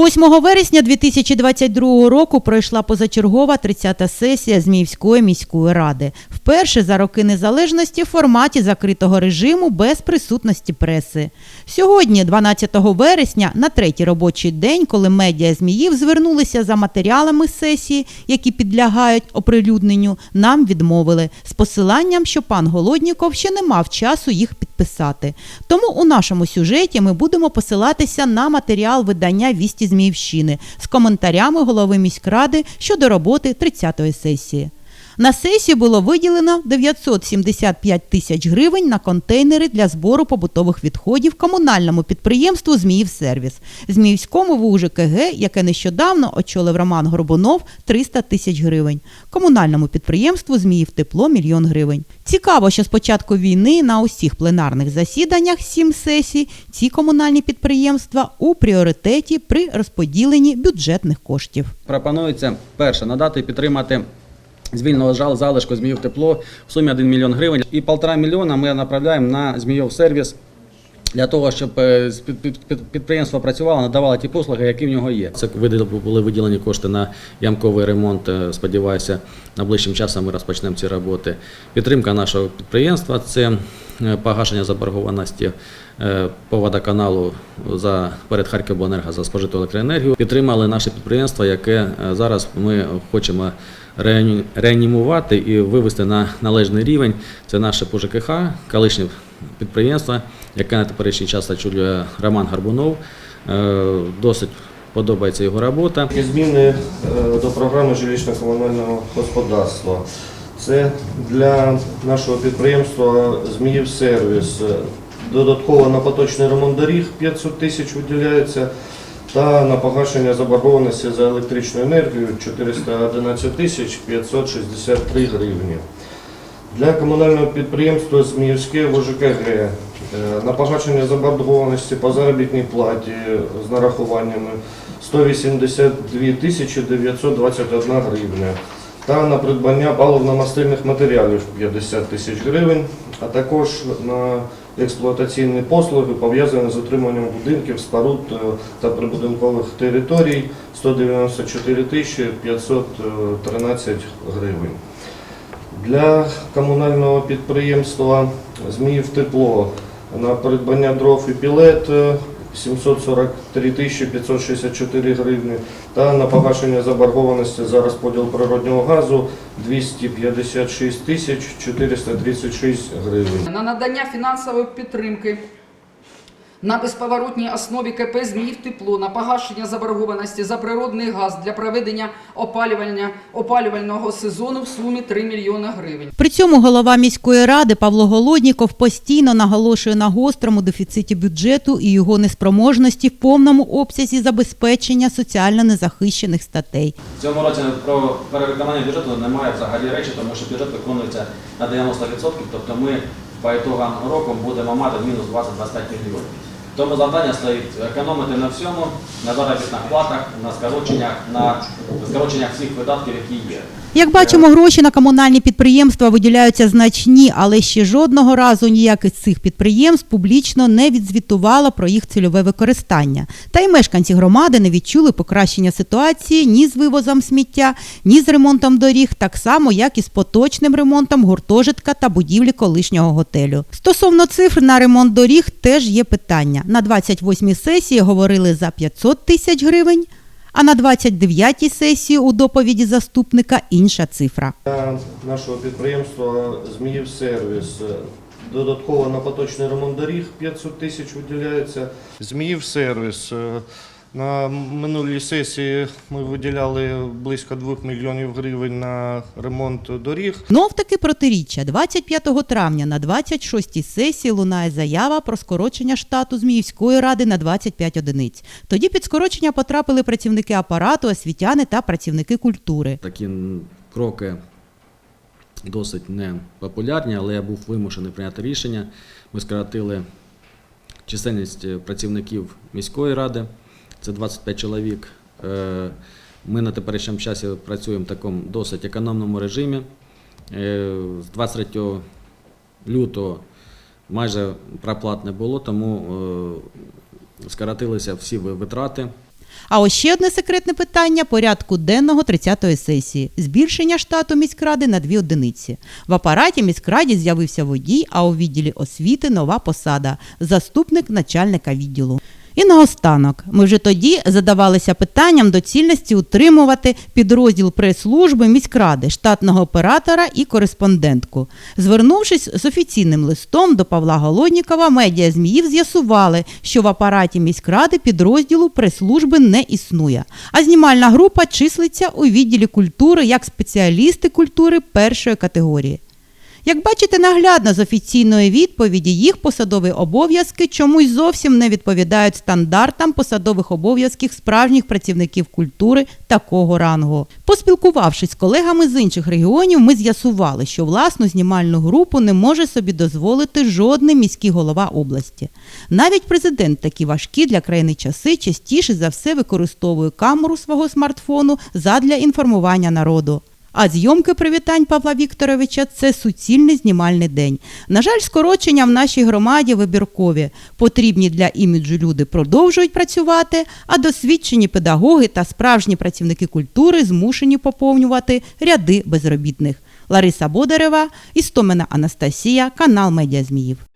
8 вересня 2022 року пройшла позачергова 30-та сесія Зміївської міської ради. Вперше за роки незалежності в форматі закритого режиму без присутності преси. Сьогодні, 12 вересня, на третій робочий день, коли медіа Зміїв звернулися за матеріалами сесії, які підлягають оприлюдненню, нам відмовили з посиланням, що пан Голодніков ще не мав часу їх підписати. Тому у нашому сюжеті ми будемо посилатися на матеріал видання Вісті Зміївщини з коментарями голови міськради щодо роботи 30-ї сесії. На сесію було виділено 975 тисяч гривень на контейнери для збору побутових відходів комунальному підприємству «Зміївсервіс», Зміївському ВУЖКГ, яке нещодавно очолив Роман Горбунов 300 тисяч гривень, комунальному підприємству «Зміїв Тепло» мільйон гривень. Цікаво, що з початку війни на усіх пленарних засіданнях сім сесій ці комунальні підприємства у пріоритеті при розподіленні бюджетних коштів. Пропонується перше надати підтримати з жал залишку Зміїв тепло в сумі 1 мільйон гривень. І полтора мільйона ми направляємо на Зміїв сервіс для того, щоб е, підприємство працювало, надавало ті послуги, які в нього є. Це були виділені кошти на ямковий ремонт. Е, Сподіваюся, найближчим часом ми розпочнемо ці роботи. Підтримка нашого підприємства це е, погашення заборгованості по водоканалу за перед Харківобленерго за спожиту електроенергію. Підтримали наше підприємство, яке зараз ми хочемо реані- реанімувати і вивести на належний рівень. Це наше ПЖКХ, колишнє підприємство, яке на теперішній час очолює Роман Гарбунов. Е, Досить подобається його робота. Зміни е, до програми жилищно-комунального господарства. Це для нашого підприємства Зміїв сервіс. Додатково на поточний ремонт доріг 500 тисяч виділяється та на погашення заборгованості за електричну енергію 411 тисяч 563 гривні. Для комунального підприємства Зміївське ВЖКГ е, на погашення заборгованості по заробітній платі з нарахуваннями 182 тисячі 921 гривня та на придбання паливно-мастильних матеріалів 50 тисяч гривень, а також на експлуатаційні послуги пов'язані з утриманням будинків, споруд е, та прибудинкових територій 194 тисячі 513 гривень. Для комунального підприємства Зміїв тепло на придбання дров і пілет е, 743 тисячі 564 гривні та на погашення заборгованості за розподіл природнього газу 256 тисяч 436 гривень. на надання фінансової підтримки на безповоротній основі КП «Зміїв тепло» на погашення заборгованості за природний газ для проведення опалювання опалювального сезону в сумі 3 мільйона гривень. При цьому голова міської ради Павло Голодніков постійно наголошує на гострому дефіциті бюджету і його неспроможності в повному обсязі забезпечення соціально незахищених статей. В цьому році про перевиконання бюджету немає взагалі речі, тому що бюджет виконується на 90%, тобто ми по ітогам року будемо мати мінус 20-25 мільйонів. Тому завдання стоїть економити на всьому, на заробітних платах, на скороченнях, на скороченнях всіх видатків, які є. Як бачимо, гроші на комунальні підприємства виділяються значні, але ще жодного разу ніяке з цих підприємств публічно не відзвітувало про їх цільове використання. Та й мешканці громади не відчули покращення ситуації ні з вивозом сміття, ні з ремонтом доріг, так само як і з поточним ремонтом гуртожитка та будівлі колишнього готелю. Стосовно цифр на ремонт доріг теж є питання. На 28-й сесії говорили за 500 тисяч гривень. А на 29-й сесії у доповіді заступника інша цифра. Для нашого підприємства Зміїв сервіс. Додатково на поточний ремонт доріг 500 тисяч виділяється. Зміїв сервіс. На минулій сесії ми виділяли близько 2 мільйонів гривень на ремонт доріг. Знов таки протиріччя. 25 травня на 26-й сесії лунає заява про скорочення штату Зміївської ради на 25 одиниць. Тоді під скорочення потрапили працівники апарату, освітяни та працівники культури. Такі кроки досить непопулярні, але я був вимушений прийняти рішення. Ми скоротили чисельність е, працівників міської ради, це 25 чоловік. Е, Ми на теперішньому часі працюємо в такому досить економному режимі. Е, З 23 лютого майже проплат не було, тому е, скоротилися всі витрати. А ось ще одне секретне питання порядку денного 30-ї сесії збільшення штату міськради на дві одиниці. В апараті міськраді з'явився водій, а у відділі освіти нова посада заступник начальника відділу. І наостанок, ми вже тоді задавалися питанням доцільності утримувати підрозділ прес-служби міськради, штатного оператора і кореспондентку. Звернувшись з офіційним листом до Павла Голоднікова, медіа Зміїв з'ясували, що в апараті міськради підрозділу прес-служби не існує. А знімальна група числиться у відділі культури як спеціалісти культури першої категорії. Як бачите наглядно з офіційної відповіді, їх посадові обов'язки чомусь зовсім не відповідають стандартам посадових обов'язків справжніх працівників культури такого рангу. Поспілкувавшись з колегами з інших регіонів, ми з'ясували, що власну знімальну групу не може собі дозволити жодний міський голова області. Навіть президент такі важкі для країни часи частіше за все використовує камеру свого смартфону задля інформування народу. А зйомки привітань Павла Вікторовича це суцільний знімальний день. На жаль, скорочення в нашій громаді вибіркові. Потрібні для іміджу люди продовжують працювати, а досвідчені педагоги та справжні працівники культури змушені поповнювати ряди безробітних. Лариса Бодарева, Істомина Анастасія, канал Медіа Зміїв.